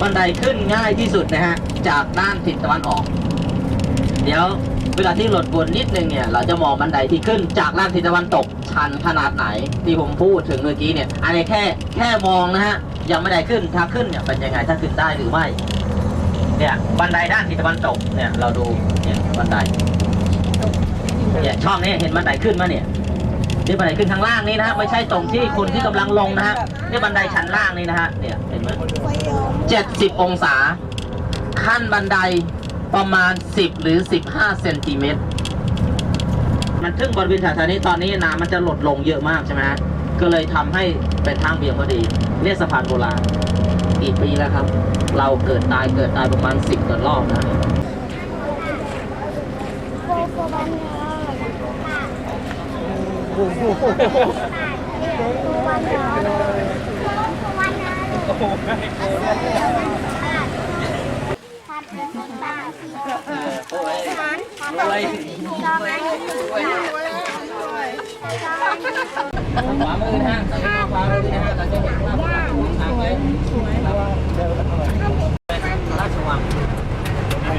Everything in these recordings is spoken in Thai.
บันไดขึ้นง่ายที่สุดนะฮะ จากด้านทิศตะวันออก เดี๋ยวเวลาที่หลดบนนิดนึงเนี่ย เราจะมองบันไดที่ขึ้นจากด้านทิศตะวันตกชันขนาดไหนที่ผมพูดถึงเมื่อกี้เนี่ย อันนี้แค่แค่มองนะฮะ ยังไม่ได้ขึ้น ถ้าขึ้นเนี่ยเป็นยังไง ถ้าขึ้นได้หรือไม่ เนี่ยบันไดด้านทิศตะวันตกเนี่ยเราดูเนี่ยบันไดเนี่ยช่องนี้เห็นบันไดขึ้นมาเนี่ย นี่บันไดขึ้นทางล่างนี้นะฮะไม่ใช่ตรงที่คนที่กำลังลงนะฮะนี่บันไดชั้นล่างนี่นะฮะเนี่ยเห็นไหมเจ็ดสิบองศา ขั้นบันไดประมาณ10หรือ15เซนติเมตรมันทึ่งบริเวณแถวนี้ตอนนี้น้ำมันจะลดลงเยอะมากใช่ไหมฮะก็เลยทำให้เป็นทางเบี่ยงพอดีเรียกสะพานโบราณกี่ปีแล้วครับ เราเกิดตายเกิดตายประมาณ10กว่ารอบนะ ขวามือนะฮะขวามือนะฮะเราจะเห็นภาพทางเลยราชวัง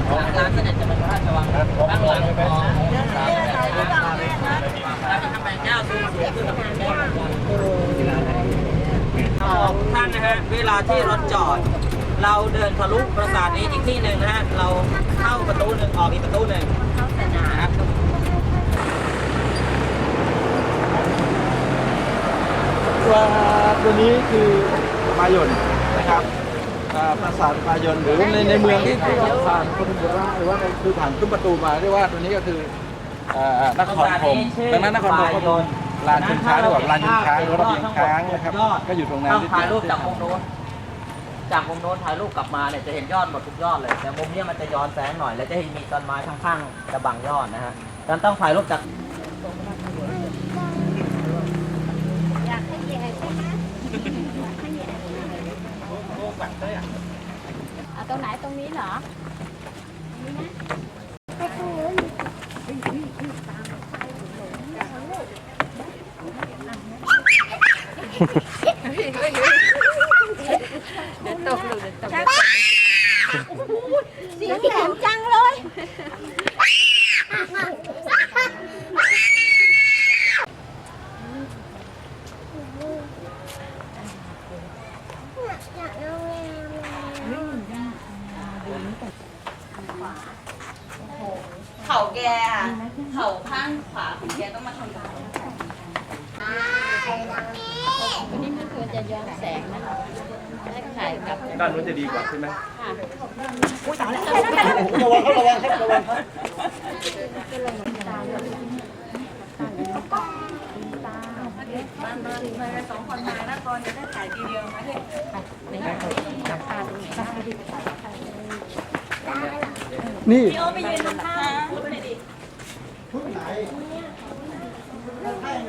หลังร้านเสด็จจะเป็นพระราชวังข้างหลังของสามแยกช้างแล้วก็ทำแปลงเจ้าสูงสูงขึ้นมาเป็นแก้วของท่านนะฮะ เวลาที่รถจอด เราเดินทะลุปราสาทนี้อีกที่หนึ่งนะฮะเราเข้าประตูหนึ่งออกอีกประตูหนึ่งนะครับตัวตัวนี้คือปลายนนะครับอ่าปราสาทปลายนหรือในในเมืองที่ที่ผ่านคนโบราณหรือว่าในคือผ่านขึ้นประตูมาเรียกว่าตัวนี้ก็คืออ่านครธมดังนั้นนครธมก็คือ ลานชิงช้าหรือว่าลานชิงช้าหรือว่าระเบียงช้างนะครับ ก็อยู่ตรงนั้นต้องถ่ายรูปจากมุมโน้น จากมุมโน้นถ่ายรูปกลับมาเนี่ยจะเห็นยอดหมดทุกยอดเลย แต่มุมเนี้ยมันจะย้อนแสงหน่อย แล้วจะเห็นมีต้นไม้ข้างๆจะบังยอดนะฮะดังนั้นต้องถ่ายรูปจากอยากให้ใหญ่ใช่ไหมเอาตรงไหนตรงนี้เหรอตรงนี้นะไปตรงนู้น เสียงแหลมจังเลยอยากเอาแงมเขาแกอะเขาข้างขวาของแกต้องมาทำกา รนี่มันควรจะย้อนแสงนะแล้วถ่ายกลับด้านนู้นจะดีกว่าใช่ไหมสองคนมาแล้วก่อนจะได้ถ่ายทีเดียวไหมเนี่ยนี่พี่โอไปยืนตรงข้างรูปไหนดิ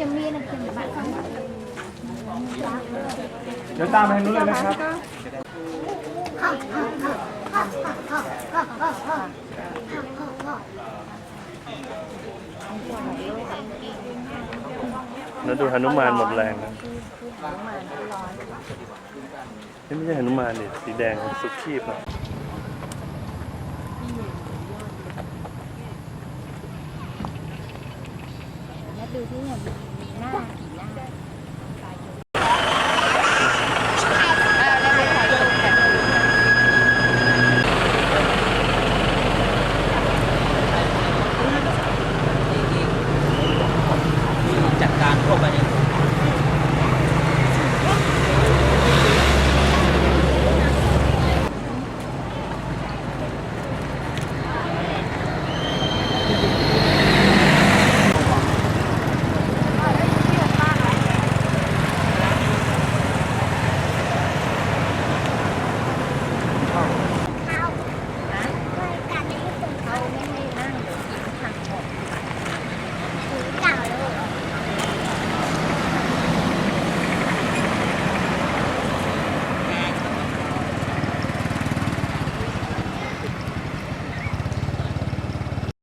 จะมีนะเขียนบ้านข้างหลัง เดี๋ยวตามไปทางนู้นเลยนะครับ แล้วดูหนุมานหมดแรงนะนี่ไม่ใช่หนุมานนี่สีแดงสุดขีบนะแล้วดูที่เนี่ยมีหน้า